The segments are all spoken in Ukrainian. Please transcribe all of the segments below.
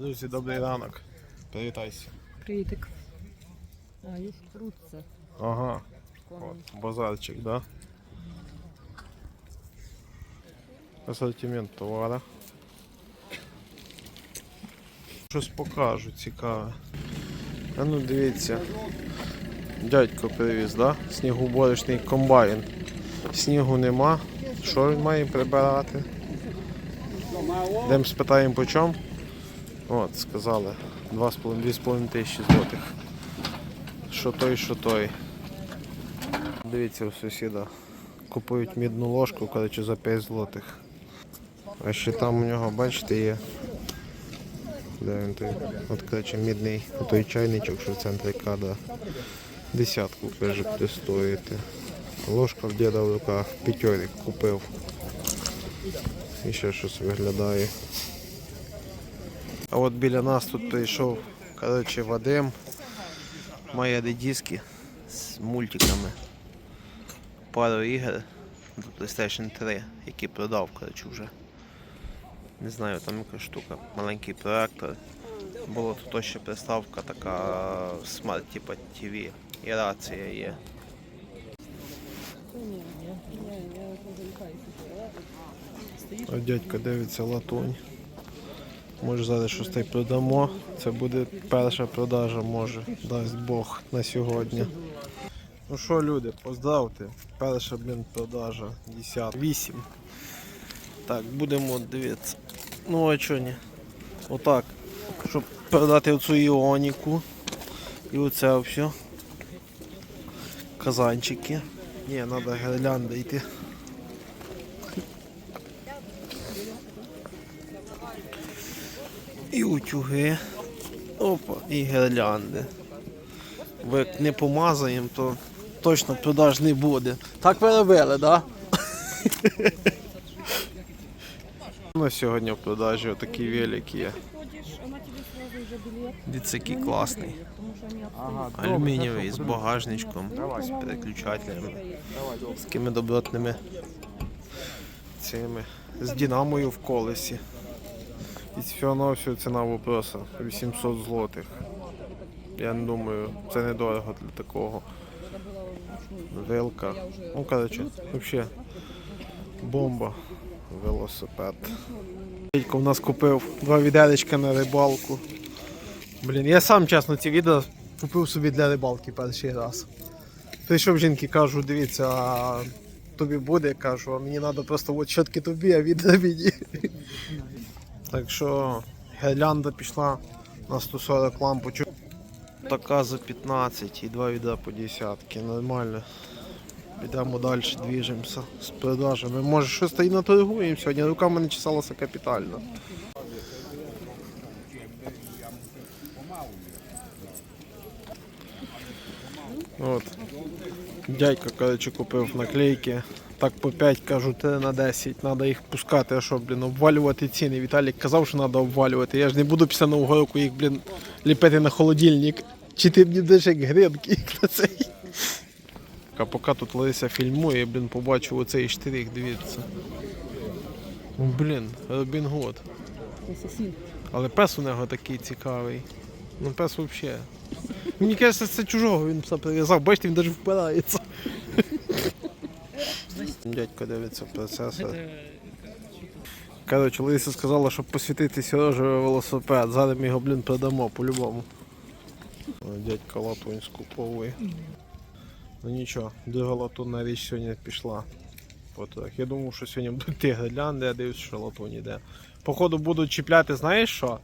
Друзі, добрий ранок. Привітайся. Привітик. А, їх крутиться. Ага, от, базарчик, да? Асортимент товара. Щось покажу цікаве. А ну дивіться. Дядько привіз, да? Снігоуборочний комбайн. Снігу нема. Що він має прибирати? Йдемо спитаємо по чому. От, сказали. 2,5 тисячі злотих. Що той, що той. Дивіться у сусіда. Купують мідну ложку, коротше, за 5 злотих. А ще там у нього, бачите, є. Де він той? От, коротше, мідний той чайничок, що в центрі кадра. Десятку каже, буде стоїти. Ложка в діда в руках, п'ятьорик купив. І ще щось виглядає. А от біля нас тут прийшов, коротше, Вадим. Має диски з мультиками. Пару ігор до PlayStation 3, які продав, коротше, вже. Не знаю, там якась штука, маленький проектор. Була тут ще приставка така смарт типа TV. І рація є. А дядько дивиться латунь. Може зараз щось та й продамо. Це буде перша продажа, може, дасть Бог на сьогодні. Ну що, люди, поздравте. Перша, блін, продажа. 10. Так, будемо дивитися. Ну а чого ні? Отак. Щоб продати оцю іоніку. І оце все. Казанчики. Ні, треба гірлянди йти. І утюги. Опа, і гірлянди. Бо як не помазаємо, то точно продаж не буде. Так ви робили, так? Да? На сьогодні в продажі отакий велик є. Дивіться, який класний. Алюмінієвий з багажничком, з переключателями, з такими добротними цими, з динамою в колесі. І всього на всього ціна вопроса 800 злотих. Я не думаю, це недорого для такого. Вилка. Ну, коротше, взагалі бомба. Велосипед. Дядько в нас купив два відеречка на рибалку. Блін, я сам чесно ці відео купив собі для рибалки перший раз. Прийшов жінки, кажу, дивіться, а тобі буде, кажу, а мені треба просто от щотки тобі, а відео мені. Так що гірлянда пішла на 140 лампочок. Така за 15 і два відра по десятки. Нормально. Підемо далі, двіжимося з продажами. Може щось й наторгуємо сьогодні. Рука в мене чесалася капітально. От. Дядько, коротше, купив наклейки. Так по 5, кажу, 3 на 10. Треба їх пускати, а що, блін, обвалювати ціни. Віталік казав, що треба обвалювати. Я ж не буду після нового року їх, блін, ліпити на холодильник. Чи ти мені будеш як грибки на цей. А поки тут Лариса фільмує, блін, побачив оцей штрих, дивіться. Ну, блін, Робін Гуд. Але пес у нього такий цікавий. Ну пес взагалі. Мені кажеться, це чужого він все прив'язав, бачите, він навіть впирається. Дядько дивиться процесор. Коротше, Лариса сказала, щоб посвітити Сережевий велосипед. Зараз ми його, блін, продамо по-любому. О, Дядько латунь скуповує. Ну нічого, друга латунна річ сьогодні пішла. От так. Я думав, що сьогодні будуть ті гірлянди, я дивлюсь, що латунь іде. Походу будуть чіпляти, знаєш що?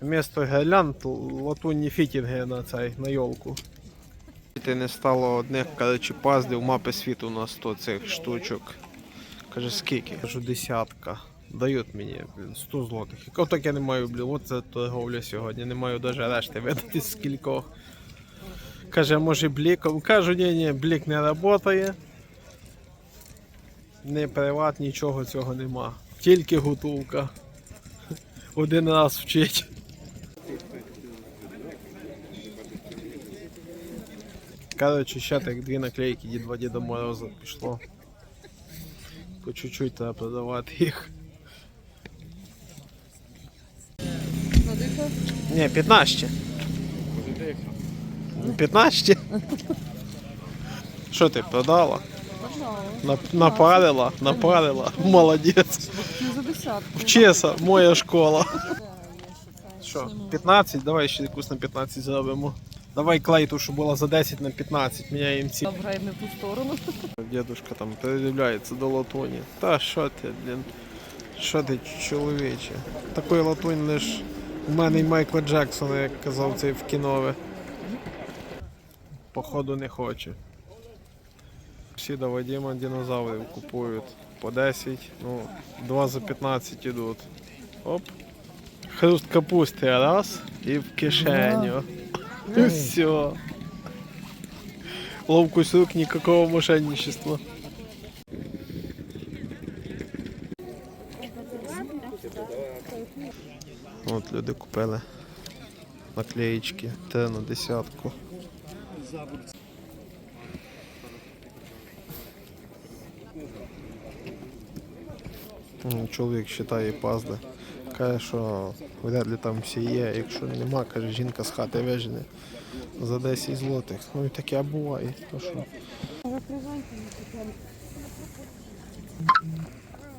Вмісто гірлянд латунні фітінги на цей, на йолку. Ти не стало одних, коротше, паздів мапи світу на 100 цих штучок. Каже, скільки? Кажу, десятка. Дають мені, блін, 100 злотих. Як так я не маю, блін, от це торговля сьогодні. Не маю навіть решти видати з скількох. Каже, може бліком. Кажу, ні, ні, блік не працює. Не приват, нічого цього нема. Тільки готовка. Один раз вчить. Коротше, ще так дві наклейки від два Діда Мороза пішло. По чуть-чуть треба продавати їх. Ні, 15. 15? Що ти продала? Нап- Напарила, напарила. Молодець. Ну. Вчеса, моя школа. Що, 15? Давай ще якусь на 15 зробимо. Давай клей ту, що була за 10 на 15, міняємо ці. Грає не в ту сторону. Дедушка там передивляється до латуні. Та що ти, блін? Що ти, чоловіче? Такої латунь лиш у мене і Майкла Джексона, як казав цей в кінове. Походу не хоче. Всі до Вадима динозаврів купують по 10, ну, 2 за 15 ідуть. Оп. Хруст капусти раз і в кишеню. І все. Ловкость рук никакого мошенничества. От люди купили наклеїчки Т на десятку. М, Чоловік считає пазли. Каже, що вряд ли там всі є. Якщо нема, каже, жінка з хати вижене за 10 злотих. Ну і таке буває. То що?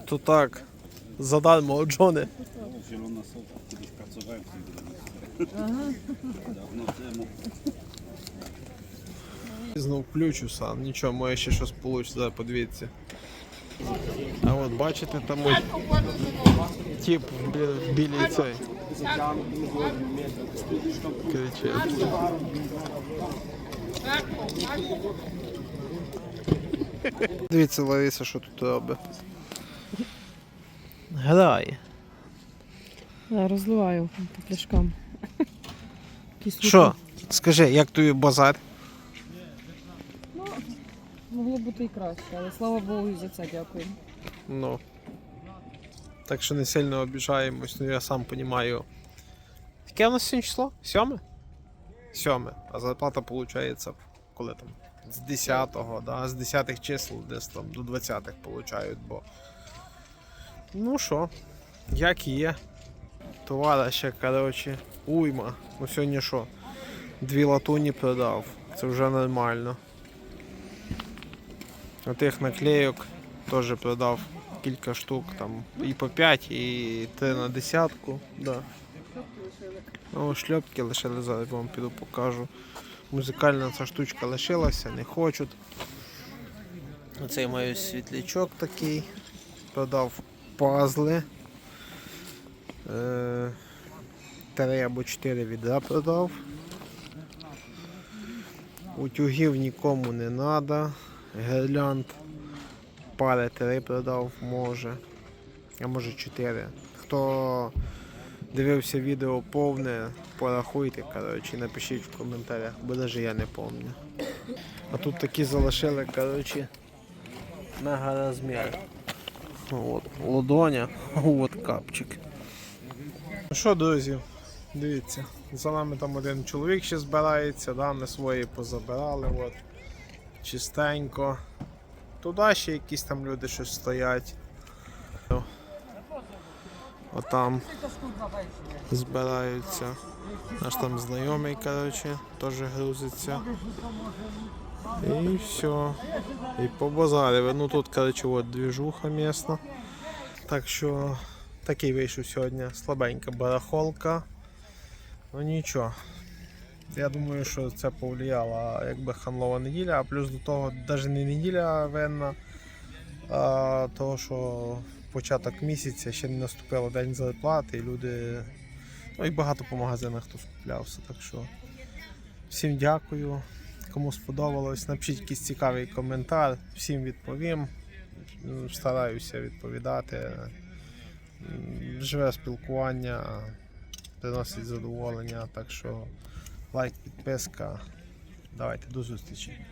То так. Задармо Джони. Dawno temu. Знов включу сам, нічого, моє ще щось вийде, подивіться. А от бачите, там ось тип бі- білий цей. Кричить. Дивіться, Лариса, що тут робить. Грає. Я розливаю по пляшкам. Що? Скажи, як тобі базар? Могло бути і краще, але слава Богу, і за це дякую. Ну. Так що не сильно обіжаємось, ну я сам розумію. Яке у нас сьогодні число? Сьоме? Сьоме. А зарплата виходить, коли там? З 10-го, да? з 10-х чисел десь там до 20-х получають, бо. Ну що, як і є. Товара ще, коротше, уйма. Ну сьогодні що? Дві латуні продав. Це вже нормально. Отих наклейок теж продав кілька штук, там і по 5, і 3 на десятку. Да. Ну, шльопки лишили, зараз вам піду покажу. Музикальна ця штучка лишилася, не хочуть. Оцей маю світлячок такий. Продав пазли. Е, Три або чотири відра продав. Утюгів нікому не треба. Гірлянд пари три продав, може. А може чотири. Хто дивився відео повне, порахуйте, коротше, напишіть в коментарях, бо навіть я не пам'ятаю. А тут такі залишили, коротше, мега розмір. От, ладоня, от капчик. Ну що, друзі, дивіться, за нами там один чоловік ще збирається, да, ми свої позабирали. От чистенько. Туди ще якісь там люди щось стоять. Отам збираються. Наш там знайомий, коротше, теж грузиться. І все. І побазарили. Ну тут, коротше, от двіжуха місна. Так що такий вийшов сьогодні слабенька барахолка. Ну нічого. Я думаю, що це повлияло якби ханлова неділя, а плюс до того навіть не неділя винна, а того, що початок місяця ще не наступило день зарплати, і люди. Ну і багато по магазинах хто скуплявся. Так що всім дякую. Кому сподобалось, напишіть якийсь цікавий коментар, всім відповім. Стараюся відповідати. Живе спілкування приносить задоволення, так що лайк, підписка. Давайте до зустрічі.